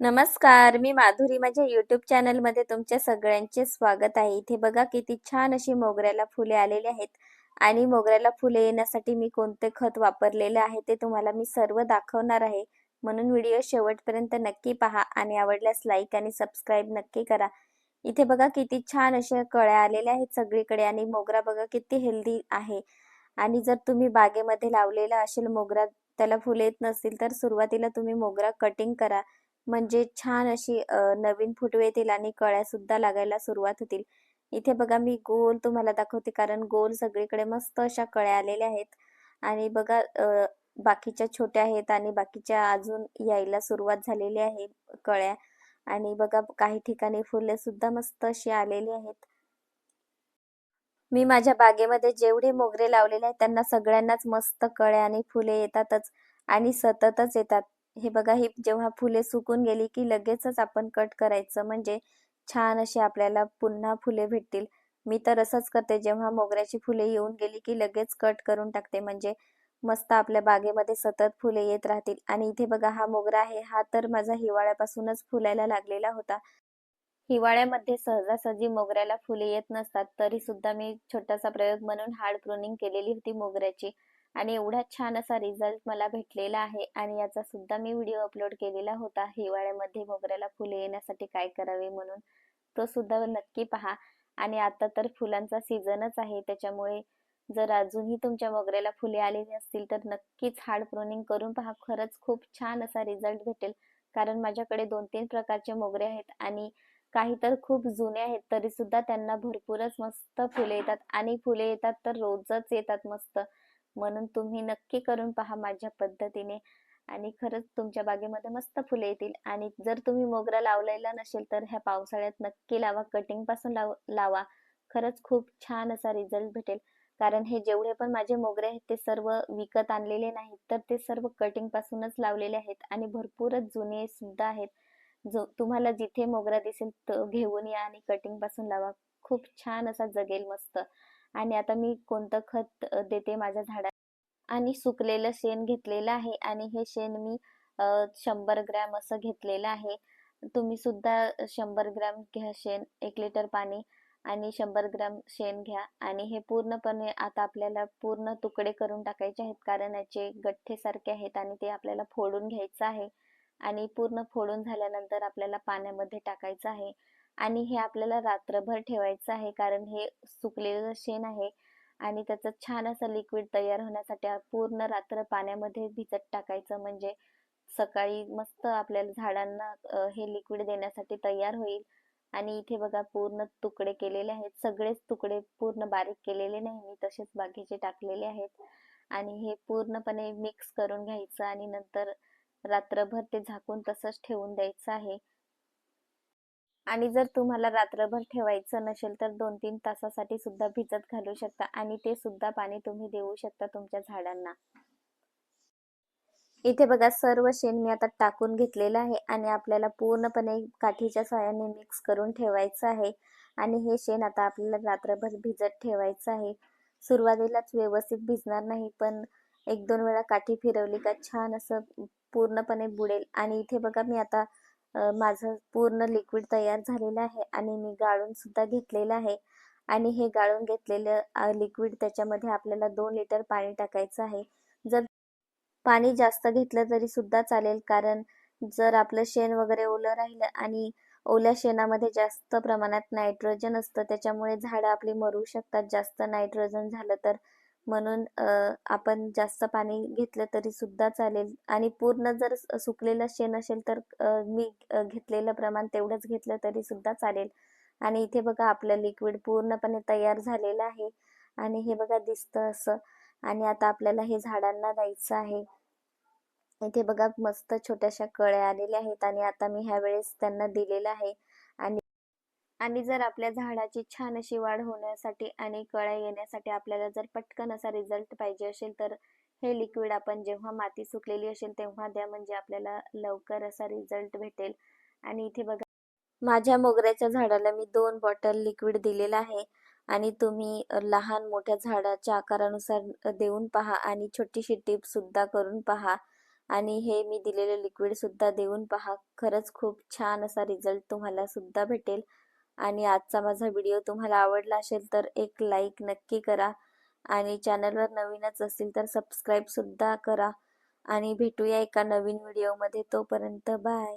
नमस्कार मी माधुरी. माझ्या युट्यूब चॅनलमध्ये तुमच्या सगळ्यांचे स्वागत आहे. इथे बघा किती छान अशी मोगऱ्याला फुले आलेली आहेत. आणि मोगऱ्याला फुले येण्यासाठी मी कोणते खत वापरलेले आहे ते तुम्हाला मी सर्व दाखवणार आहे. म्हणून व्हिडिओ शेवटपर्यंत नक्की पहा आणि आवडल्यास लाईक आणि सबस्क्राईब नक्की करा. इथे बघा किती छान अशा कळ्या आलेल्या आहेत सगळीकडे आणि मोगरा बघा किती हेल्दी आहे. आणि जर तुम्ही बागेमध्ये लावलेला असेल मोगरा त्याला फुले येत नसतील तर सुरुवातीला तुम्ही मोगरा कटिंग करा. म्हणजे छान अशी नवीन फुटवे येतील आणि कळ्या सुद्धा लागायला सुरुवात होतील. इथे बघा मी गोल तुम्हाला दाखवते कारण गोल सगळीकडे मस्त अशा कळ्या आलेल्या आहेत. आणि बघा बाकीच्या छोट्या आहेत आणि बाकीच्या अजून यायला सुरुवात झालेली आहे कळ्या. आणि बघा काही ठिकाणी फुले सुद्धा मस्त अशी आलेली आहेत. मी माझ्या बागेमध्ये जेवढे मोगरे लावलेले आहेत त्यांना सगळ्यांनाच मस्त कळ्या आणि फुले येतातच आणि सततच येतात. हे बघा ही जेव्हा फुले सुकून गेली की लगेचच आपण कट करायचं म्हणजे छान अशी आपल्याला पुन्हा फुले भेटतील. मी तर असंच करते जेव्हा मोगऱ्याची फुले येऊन गेली की लगेच कट करून टाकते म्हणजे मस्त आपल्या बागेमध्ये सतत फुले येत राहतील. आणि इथे बघा हा मोगरा आहे हा तर माझा हिवाळ्यापासूनच फुलायला लागलेला होता. हिवाळ्यामध्ये सहजासहजी मोगऱ्याला फुले येत नसतात तरी सुद्धा मी छोटासा प्रयोग म्हणून हार्ड प्रोनिंग केलेली होती मोगऱ्याची. आणि एवढा छान असा रिझल्ट मला भेटलेला आहे आणि याचा सुद्धा मी व्हिडिओ अपलोड केलेला होता. हिवाळ्यामध्ये मोगऱ्याला फुले येण्यासाठी काय करावे म्हणून. तो सुद्धा नक्की पहा. आणि आता तर फुलांचा सीझनच आहे. त्याच्यामुळे जर अजूनही तुमच्या मोगऱ्याला फुले आलेली असतील तर नक्कीच हार्ड प्रोनिंग करून पहा. खरंच खूप छान असा रिझल्ट भेटेल. कारण माझ्याकडे दोन तीन प्रकारचे मोगरे आहेत आणि काही तर खूप जुने आहेत. तरी सुद्धा त्यांना भरपूरच मस्त फुले येतात. आणि फुले येतात तर रोजच येतात मस्त. म्हणून तुम्ही नक्की करून पहा माझ्या पद्धतीने. आणि खरंच तुमच्या बागेमध्ये मस्त फुले येतील. आणि जर तुम्ही मोगरा लावलेला नसेल तर ह्या पावसाळ्यात नक्की लावा. कटिंगपासून लाव लावा. खरंच खूप छान असा रिझल्ट भेटेल. कारण हे जेवढे पण माझे मोगरे आहेत ते सर्व विकत आणलेले नाहीत. तर ते सर्व कटिंग पासूनच लावलेले आहेत. आणि भरपूरच जुने सुद्धा आहेत. जो तुम्हाला जिथे मोगरा दिसेल तो घेऊन या आणि कटिंगपासून लावा. खूप छान असा जगेल मस्त. आणि आता मी कोणतं खत देते माझ्या झाडा आणि सुकलेलं शेण घेतलेलं आहे आणि हे शेण मी शंभर ग्रॅम असं घेतलेलं आहे. तुम्ही सुद्धा शंभर ग्रॅम घ्या शेण एक लिटर पाणी आणि शंभर ग्रॅम शेण घ्या आणि हे पूर्णपणे आता आपल्याला पूर्ण तुकडे करून टाकायचे आहेत कारण याचे गठ्ठे सारखे आहेत आणि ते आपल्याला फोडून घ्यायचं आहे. आणि पूर्ण फोडून झाल्यानंतर आपल्याला पाण्यामध्ये टाकायचं आहे. आणि हे आपल्याला रात्रभर ठेवायचं आहे कारण हे सुकलेलं शेण आहे. आणि त्याचं छान असं लिक्विड तयार होण्यासाठी पूर्ण रात्र पाण्यामध्ये भिजत टाकायचं. म्हणजे सकाळी मस्त आपल्याला झाडांना हे लिक्विड देण्यासाठी तयार होईल. आणि इथे बघा पूर्ण तुकडे केलेले आहेत. सगळेच तुकडे पूर्ण बारीक केलेले नाही मी तसेच बाकीचे टाकलेले आहेत. आणि हे पूर्णपणे मिक्स करून घ्यायचं आणि नंतर रात्रभर ते झाकून तसंच ठेवून द्यायचं आहे. आणि जर तुम्हाला रात्रभर ठेवायचं नसेल तर दोन तीन तासासाठी सुद्धा भिजत घालू शकता आणि ते सुद्धा पाणी तुम्ही देऊ शकता तुमच्या झाडांना. इथे बघा सर्व शेण मी आता टाकून घेतलेलं आहे आणि आपल्याला पूर्णपणे काठीच्या सहाय्याने मिक्स करून ठेवायचं आहे. आणि हे शेण आता आपल्याला रात्रभर भिजत ठेवायचं आहे. सुरुवातीलाच व्यवस्थित भिजणार नाही पण एक दोन वेळा काठी फिरवली का छान असं पूर्णपणे बुडेल. आणि इथे बघा मी आता माझं पूर्ण लिक्विड तयार झालेलं आहे आणि मी गाळून सुद्धा घेतलेलं आहे. आणि हे गाळून घेतलेलं लिक्विड त्याच्यामध्ये आपल्याला दोन लिटर पाणी टाकायचं आहे. जर पाणी जास्त घेतलं तरी सुद्धा चालेल कारण जर आपलं शेण वगैरे ओलं राहिलं आणि ओल्या शेणामध्ये जास्त प्रमाणात नायट्रोजन असतं त्याच्यामुळे झाडं आपली मरू शकतात. जास्त नायट्रोजन झालं तर म्हणून आपण जास्त पाणी घेतलं तरी सुद्धा चालेल. आणि पूर्ण जर सुकलेलं शेण असेल तर मी घेतलेलं प्रमाण तेवढंच घेतलं तरी सुद्धा चालेल. आणि इथे बघा आपलं लिक्विड पूर्णपणे तयार झालेलं आहे. आणि हे बघा दिसतं असं. आणि आता आपल्याला हे झाडांना द्यायचं आहे. इथे बघा मस्त छोट्याशा कळ्या आलेल्या आहेत. आणि आता मी ह्या वेळेस त्यांना दिलेलं आहे. आणि जर आपल्या झाडाची छान अशी वाढ होण्यासाठी आणि कळ्या येण्यासाठी आपल्याला जर पटकन असा रिझल्ट पाहिजे असेल तर हे लिक्विड आपण जेव्हा माती सुकलेली असेल तेव्हा द्या. म्हणजे आपल्याला लवकर असा रिझल्ट भेटेल. आणि इथे बघा माझ्या मोगऱ्याच्या झाडाला मी दोन बॉटल लिक्विड दिलेलं आहे. आणि तुम्ही लहान मोठ्या झाडाच्या आकारानुसार देऊन पहा आणि छोटीशी टीप सुद्धा करून पहा. आणि हे मी दिलेलं लिक्विड सुद्धा देऊन पहा. खरंच खूप छान असा रिझल्ट तुम्हाला सुद्धा भेटेल. आणि आजचा माझा व्हिडिओ तुम्हाला आवडला असेल तर एक लाईक नक्की करा. आणि चॅनलवर नवीनच असेल तर सबस्क्राईबसुद्धा करा. आणि भेटूया एका नवीन व्हिडिओमध्ये तोपर्यंत बाय.